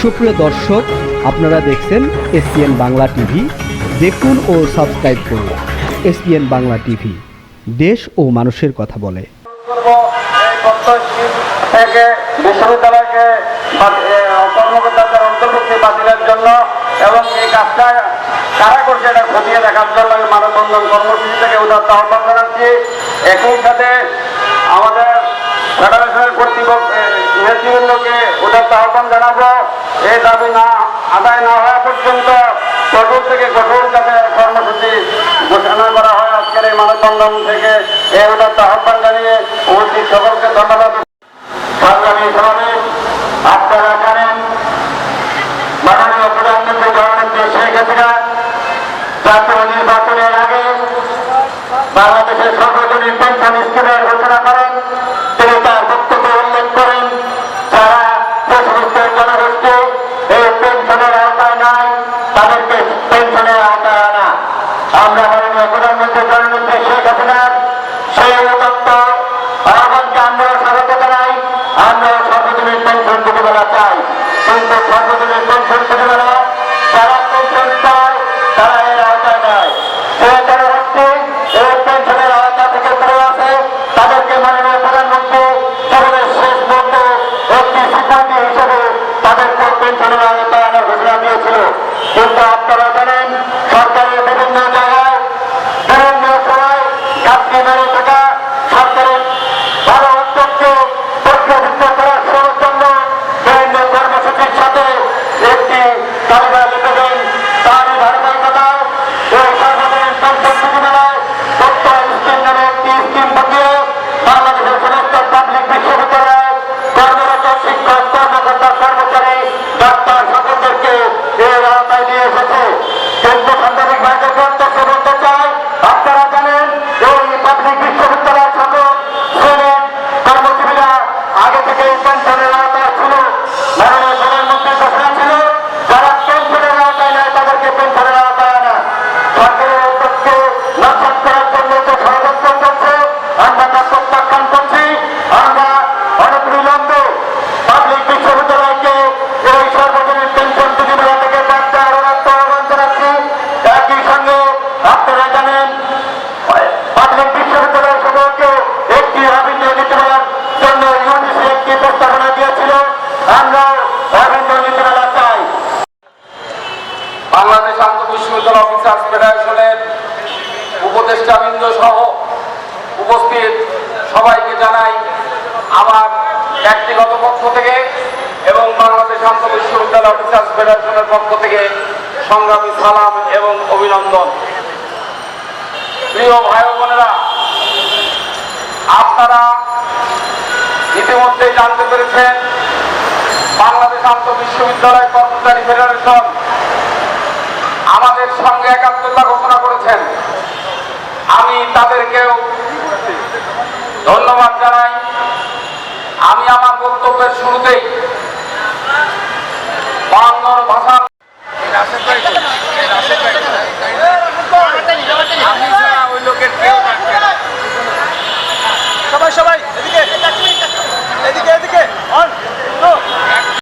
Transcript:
সুপ্রিয় দর্শক, আপনারা দেখছেন এসপিএন বাংলা টিভি। দেখুন ও সাবস্ক্রাইব করুন এসপিএন বাংলা টিভি। দেশ ও মানুষের কথা বলে। জন্য এবং এই কাজটা জন্য কর্মসূচি থেকে উদাত্ত আহ্বান জানাচ্ছি। একই সাথে নেতৃবৃন্দকে উদাত্ত আহ্বান জানাব। এই দাবি না, আদায় না হওয়া পর্যন্ত কঠোর থেকে কঠোর যাতে কর্মসূচি ঘোষণা করা হয়, আজকের এই মানববন্ধন থেকে এই উদাত্ত আহ্বান জানিয়ে উপস্থিত সকলকে ধন্যবাদ। সমাবেশ আপনারা জানেন, মাননীয় প্রধানমন্ত্রী শেখ হাসিনা জাতীয় নির্বাচনের আগে বাংলাদেশের সর্বজনীন আমরা মাননীয় প্রধানমন্ত্রী জননেত্রী শেখ হাসিনার আমরা স্বাগত জানাই। আমরা সর্বজনীন পেনশন প্রতিবেলা চাই। কিন্তু সর্বজনীন পেনশন প্রতিবেলা, যারা পেনশন ঘাটতি মেরে থাকা সরকারের ভালো উদ্যোগকে আপনারা জানেন বিশ্ববিদ্যালয় সহ উপস্থিত সবাইকে জানাই আমার ব্যক্তিগত পক্ষ থেকে এবং বাংলাদেশ আন্তঃবিশ্ববিদ্যালয় অফিসার্স ফেডারেশনের পক্ষ থেকে সংগ্রামী সালাম এবং অভিনন্দন। প্রিয় ভাই বোনেরা, আপনারা ইতিমধ্যে জানতে পেরেছেন, বাংলাদেশ আন্তঃবিশ্ববিদ্যালয় কর্মচারী ফেডারেশন আমাদের সঙ্গে একাত্মতা ঘোষণা করেছেন। আমি তাদেরকেও ধন্যবাদ জানাই। আমি আমার বক্তব্যের শুরুতেই